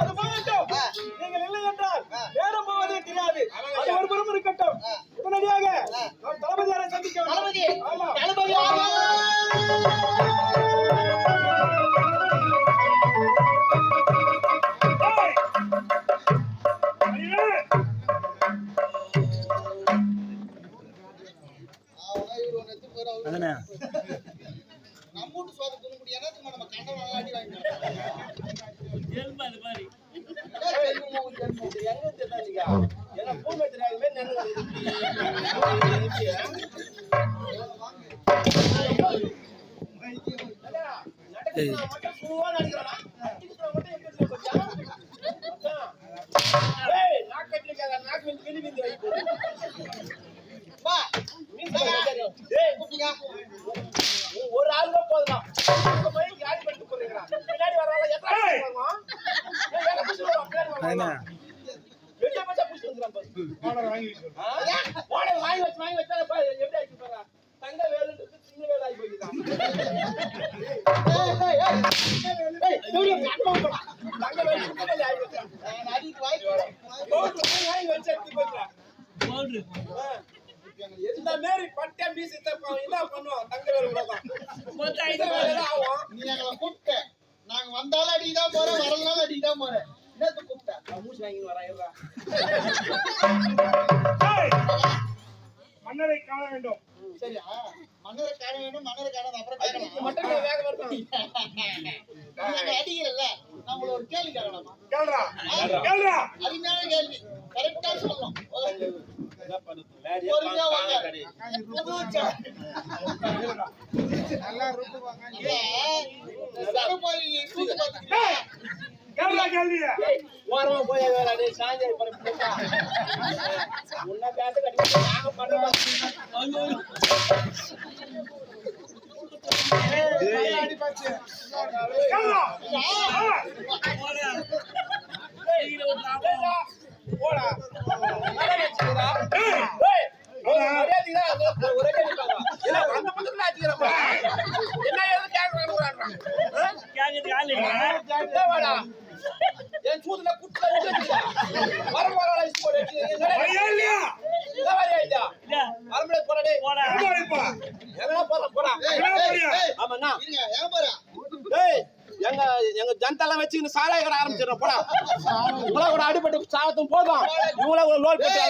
அது போகட்டும். நீங்கள் இல்லை என்றால் நேரம் போவதே தெரியாது. அது ஒரு புறம் இருக்கட்டும். உடனடியாக தளபதியாரை சந்திக்க. தளபதி, ஆமா. தளபதி ஒரு ஆள் தான் போதும் பண்ணிட்டு பின்னாடி வரவங்க எத்தனை வாங்கி வச்சு வாங்கி வச்சா எப்படி ஆக்கி பாரு தங்க வேலுன்றது சின்ன வேலை ஆகி போயிருக்கா தங்க வேலை ஆகி அடிக்கு. இந்த மாரி பட்டை மீசி தப்போம் என்ன பண்ணுவோம் தங்க வேலை கூட தான் தான் ஆகும் நீ எங்களை கூப்பிட்ட நாங்க வந்தாலும் அடிக்குதான் போறோம் வரலனாலும் அடிக்குதான் போறேன் என்னத்து கூப்பிட்ட மூச்சு வாங்கி இருடா. மன்னரை காண வேண்டும் சரியா மன்னரை காண வேண்டும் மன்னரை காணாத அப்புறம் மட்டும் வேக வரணும் அடிக்கிறல்ல உங்களை ஒரு கேள்வி கேட்கலாமா கேள்றா கேள்றா அருமையான கேள்வி. கரெக்டா சொல்லணும். உன்னை பேச கட்டி நாங்க பண்ணுவோம். என் சூதுல குத்துல வர வர வர இஷ்டம் என்ன போறா? ஏய், எங்க எங்க ஜனதாலாம் வச்சுக்கின்னு சாராய கடை ஆரம்பிச்சிடுறோம் போடா. இவ்வளோ கூட அடிபட்டு சாவத்தும் போதும் இவங்கள ஒரு லோட் போட்டு.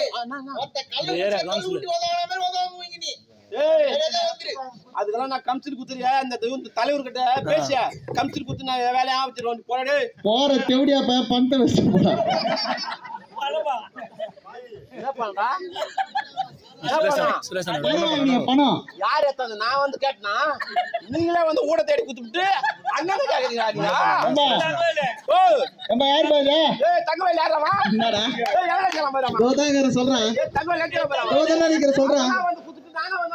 அதுக்கெல்லாம் நான் கம்சில் குத்துறியா? இந்த இந்த தலைவர்கிட்ட பேசிய? கம்சில் குத்து நான் வேலையை ஆரம்பிச்சிருவோம் போடா போற தெவடியா என்ன பண்றா? பணம்? யார் எத்தாது நான் வந்து கேட்டனா? நீங்களே வந்து ஊட தேடி குத்துட்டு அண்ணன் கேக்குறீங்களா? ஓ. நம்ம யார் பாரு? ஏய் தங்கவேல் யாரவா என்னடா? ஏய் எவ்வளவு கேட்கலாம் பாரு அவன். கோதாங்கர சொல்றேன் ஏய் தங்கவேல் எட்டியா பாரு அவன். கோதாங்க நிக்கிற சொல்றேன் நான் வந்து குத்துட்டு நாங்க வந்து.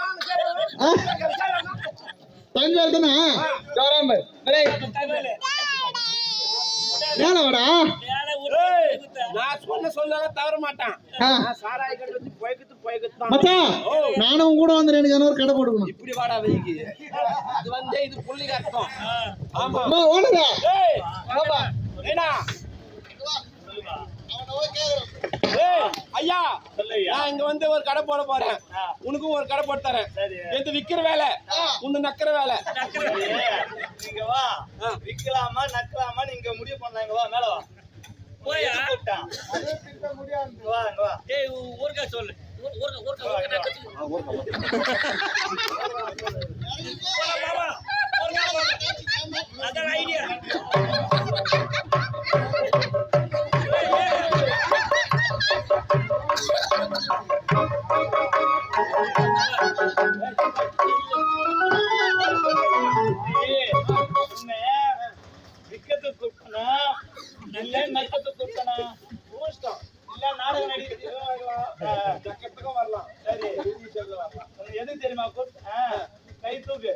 தங்கவேல் தானே? நான் சொன்ன சொல்ல தவற மாட்டான். நான் சாராய கடை வச்சு தான். மச்சான் நானும் கூட வந்து எனக்கு ஒரு கடை போட்டுக்கணும். இப்படி வாடா வைக்கு இது வந்து இது புள்ளிக்கு அர்த்தம் ஆமா. அம்மா ஓடுடா ஏய். ஆமா ஏடா ஏய் ஐயா நான் இங்க வந்து ஒரு கடை போட போறேன். உனக்கும் ஒரு கடை போட்டு தரேன். எது விக்கிற வேலை? உன்னு நக்கிற வேலை. இங்க வா. விக்கலாமா நக்கலாமா நீங்க முடிவு பண்ணலாம். இங்க வா மேல வா. போயா? ஏய் ஊர்க்கா சொல்லு. ஊர்- ஊர்க்கா ஊர்க்கா ஊர்க்கா இல்ல வரலாம் சரி வரலாம் எது தெரியுமா ஆ, கை தூக்கு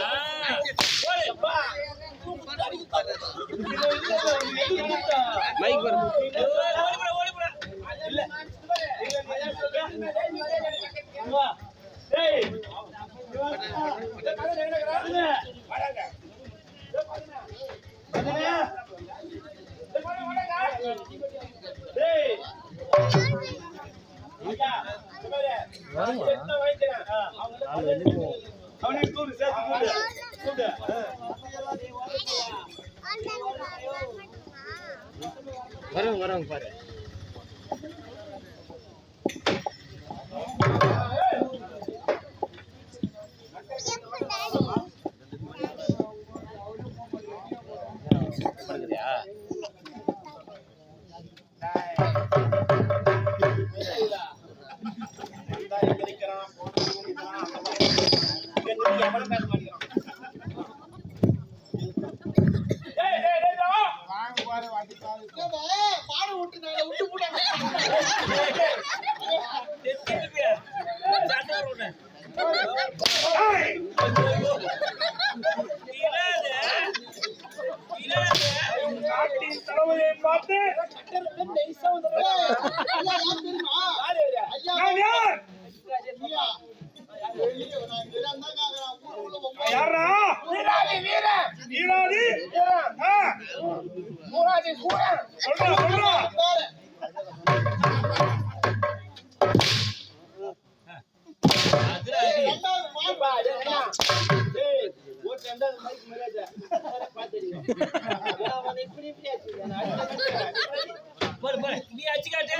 ஆ, போடு. மைக் வரும் ஓடி போடா, ஓடி போடா. அம்மா டேய் டேய் அவனை கூப்பிடு சேர்த்து கூப்பிடு கூப்பிடு வரும் வரும் பாரு. என்னப்பா, பாடம் விட்டு நான் விட்டு. நாட்டின் தளபதியை பார்த்து ஏய், ஐயா, யார் தெரியுமா? ஐயா, நான் யார் ஐயா. ஐயோ, நான் இதெல்லாம் தான் கேக்குறேன். ஊர் உள்ள போகும்போது யாரா வீராதி வீரன். ஈராதி ஆ, ஊராதி சூரன். சொல்றா சொல்றா பாரு. ஏய், ரெண்டாவது பாரு. போடு, போடு. நீ அடிச்சு காட்டு. நீ அடிச்சு காட்டு. ஒரு அடி அடிச்சு காட்டு.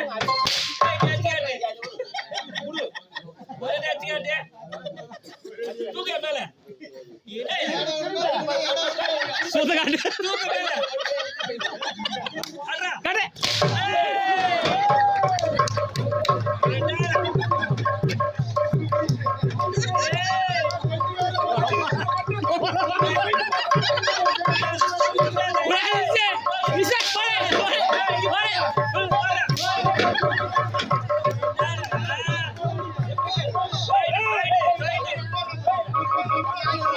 தூக்கு மேல. ஏய், இடம் இருந்தா இங்க இடம் இருந்தா இங்க. சுத்த காட்டு தூக்கு மேல. Yeah.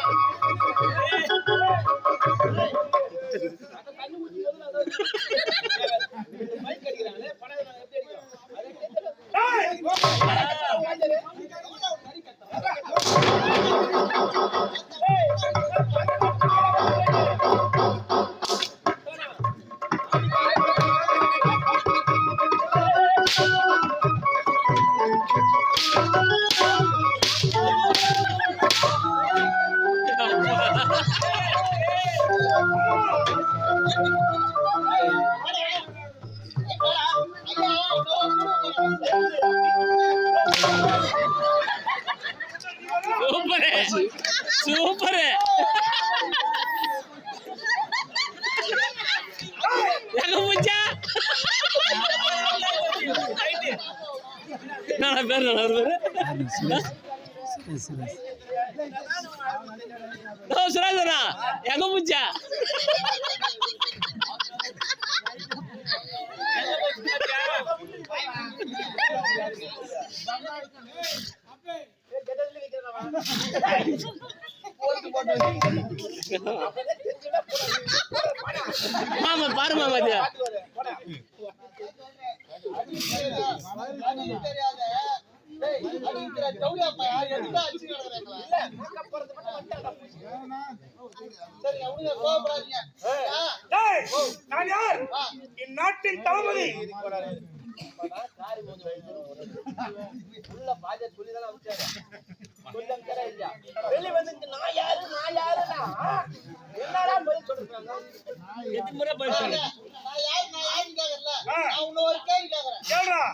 சுரேந்திரா எங்க பூச்சா மாமா பாரு மாமா டேய், அடிக்கிற டவுலியாப்பா, எதுக்குடா அடிச்சு கிடக்குறாங்களா? சரி, அவனுங்க கோவப்படாதீங்க. நான் யார். இந்நாட்டின் தளபதி வெளிய வந்து நான் யாரு? நான் யாருன்னா என்னடா பதில் சொல்றாங்க? எத்தனை முறை சொல்லு. நான் யாரு, நான் யாருன்னு கேக்குறேன்ல? ஆ. நான் ஒரு கேள்வி கேக்குறேன்.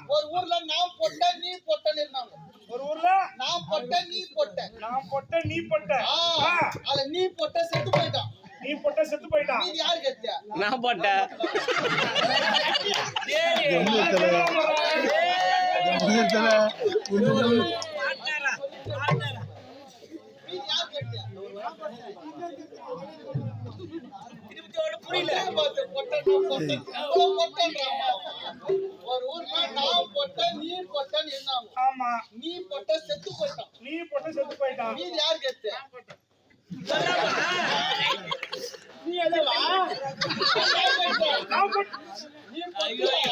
ஒரு ஊர்ல நான் பொட்ட நீ பொட்டன்னு இருந்தாங்க. ஒரு ஊர்ல? நான் பொட்ட நீ பொட்ட. நான் பொட்ட நீ பொட்ட. ஆ, ஆ, அதுல நீ பொட்ட செத்து போயிட்டான். நீ போட்ட செத்து போயிட்டான் நான் போட்டேன். புரியல. ஒரு ஊர்ல நான் போட்ட நீ போட்டேன் என்ன ஆமா. நீ போட்ட செத்து போயிட்டான். நீ போட்ட செத்து போயிட்டான் நீ யார் கேட்டு 对吧？你不会走，你不会走。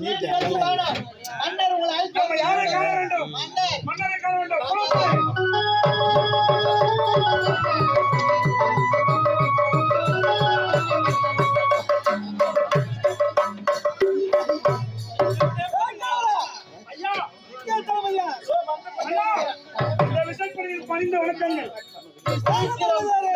நீட்ட வணக்கங்கள்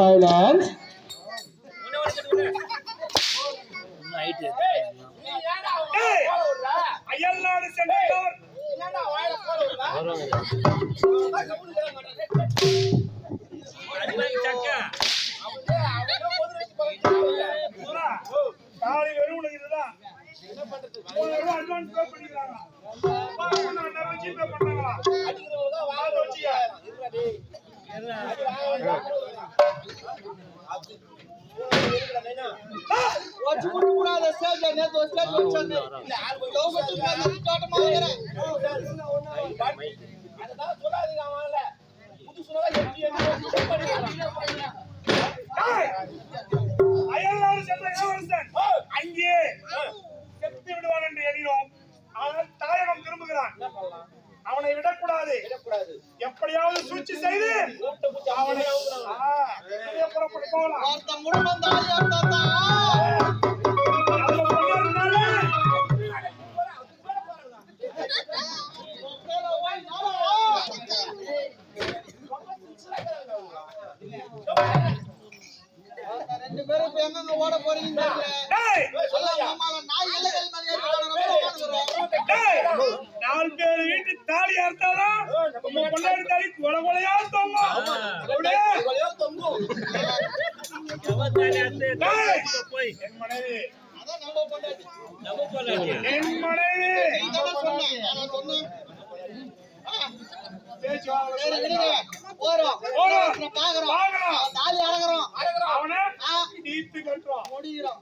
சாவலாம் தாலி வெறும் உனக்கு இதுதான் என்ன பண்றது அட்வான்ஸ் பே பண்ணிக்கிறாங்க பே பண்றாங்களா அடிக்கிறவங்க தான் வாழ வச்சுக்க వచ్చి కుట్టుకున్నాడు స్టేజ్ నేను స్టేజ్ వచ్చింది తోట మాదిరే చూడాలి కావాలి என்று எண்ணினோம் ஆனால் தாயகம் திரும்புகிறான் அவனை விடக்கூடாது. எப்படியாவது சூழ்ச்சி செய்து அவனை புறப்பட்டு போகலாம். கைக்கு தாலி அறுத்தாதான் நம்ம பொண்டாடி தாலி கொல கொலையா தொங்கும். அப்படியே. தொங்கும். என் நீத்து என் மனைவி.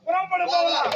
புறப்படு போகலாம்.